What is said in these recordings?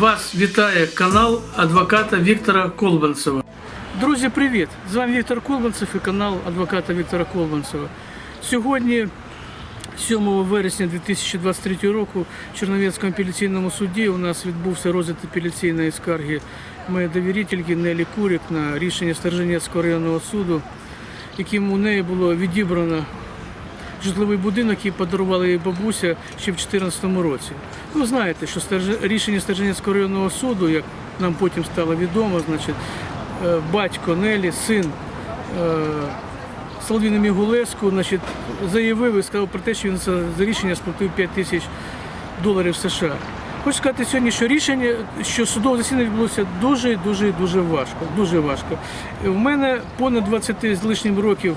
Вас вітає канал адвоката Віктора Колбанцева. Друзі, привіт! З вами Віктор Колбанцев і канал адвоката Віктора Колбанцева. Сьогодні, 7 вересня 2023 року, в Черновецькому апеляційному суді у нас відбувся розгляд апеляційної скарги моєї довірительки Нелі Курик на рішення Стерженецького районного суду, яким у неї було відібрано житловий будинок, який подарувала їй бабуся ще в 2014 році. Ви знаєте, що рішення Стерженецького районного суду, як нам потім стало відомо, значить, е, батько Нелі, син е, Салвіна Мігулеску, значить, заявив і сказав про те, що він за рішення сплатив 5 тисяч доларів США. Хочу сказати сьогодні, що рішення, що судове засідання відбулося дуже, дуже, дуже важко. Дуже важко. У мене понад 20 з лишнім років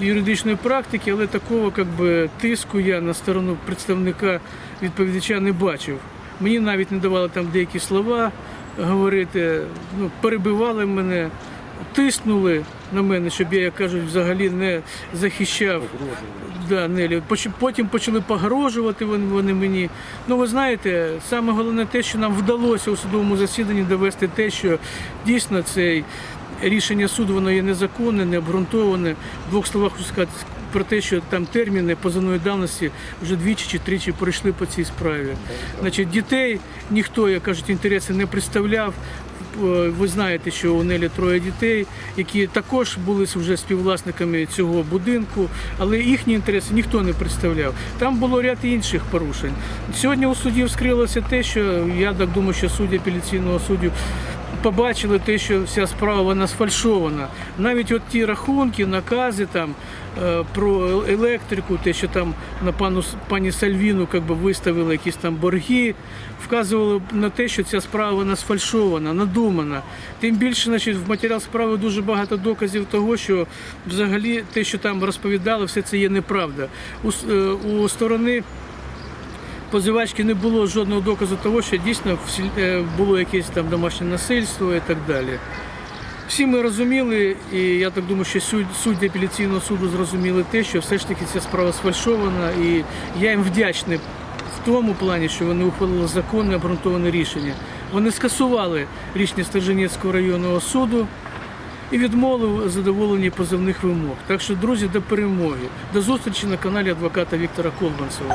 юридичної практики, але такого как би, тиску я на сторону представника відповідача не бачив. Мені навіть не давали там деякі слова говорити, ну, перебивали мене, тиснули на мене, щоб я, як кажуть, взагалі не захищав да, Нелі. Потім почали погрожувати вони, вони мені. Ну, ви знаєте, саме головне те, що нам вдалося у судовому засіданні довести те, що дійсно цей рішення суду воно є незаконне, не обґрунтоване. В двох словах сказати про те, що там терміни позовної давності вже двічі чи тричі пройшли по цій справі. Значить, дітей ніхто, як кажуть, інтереси не представляв. Е, Ви знаєте, що у Нелі троє дітей, які також були вже співвласниками цього будинку, але їхні інтереси ніхто не представляв. Там було ряд інших порушень. Сьогодні у суді вскрилося те, що я так думаю, що судді апеляційного суду побачили те, що вся справа вона сфальшована. Навіть от ті рахунки, накази там е, про електрику, те, що там на пану пані Сальвіну как би, виставили якісь там борги, вказувало на те, що ця справа вона сфальшована, надумана. Тим більше, значить, в матеріал справи дуже багато доказів того, що взагалі те, що там розповідали, все це є неправда. У, е, у сторони позивачки не було жодного доказу того, що дійсно е, було якесь там домашнє насильство і так далі. Всі ми розуміли, і я так думаю, що судді апеляційного суду зрозуміли те, що все ж таки ця справа сфальшована, і я їм вдячний в тому плані, що вони ухвалили законне обґрунтоване рішення. Вони скасували рішення Стерженецького районного суду і відмовили у задоволенні позовних вимог. Так що, друзі, до перемоги. До зустрічі на каналі адвоката Віктора Колбанцева.